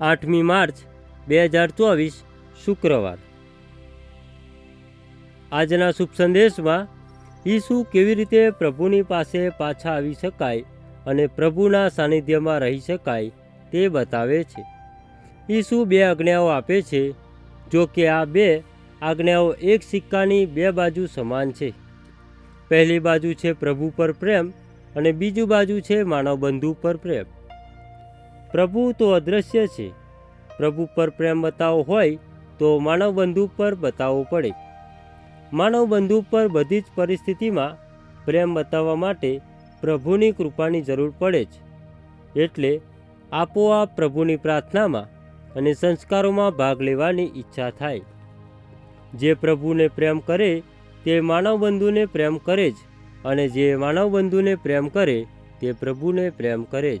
આઠમી માર્ચ બે હજાર ચોવીસ શુક્રવાર. આજના શુભ સંદેશમાં ઈસુ કેવી રીતે પ્રભુની પાસે પાછા આવી શકાય અને પ્રભુના સાનિધ્યમાં રહી શકાય તે બતાવે છે. ઈસુ બે આજ્ઞાઓ આપે છે, જો કે આ બે આજ્ઞાઓ એક સિક્કાની બે બાજુ સમાન છે. પહેલી બાજુ છે પ્રભુ પર પ્રેમ અને બીજું બાજુ છે માનવ બંધુ પર પ્રેમ. પ્રભુ તો અદૃશ્ય છે. પ્રભુ પર પ્રેમ બતાવવો હોય તો માનવ બંધુ પર બતાવવો પડે. માનવ બંધુ પર બધી જ પરિસ્થિતિમાં પ્રેમ બતાવવા માટે પ્રભુની કૃપાની જરૂર પડે જ. એટલે આપોઆપ પ્રભુની પ્રાર્થનામાં અને સંસ્કારોમાં ભાગ લેવાની ઈચ્છા થાય. જે પ્રભુને પ્રેમ કરે તે માનવ બંધુને પ્રેમ કરે જ અને જે માનવ બંધુને પ્રેમ કરે તે પ્રભુને પ્રેમ કરે જ.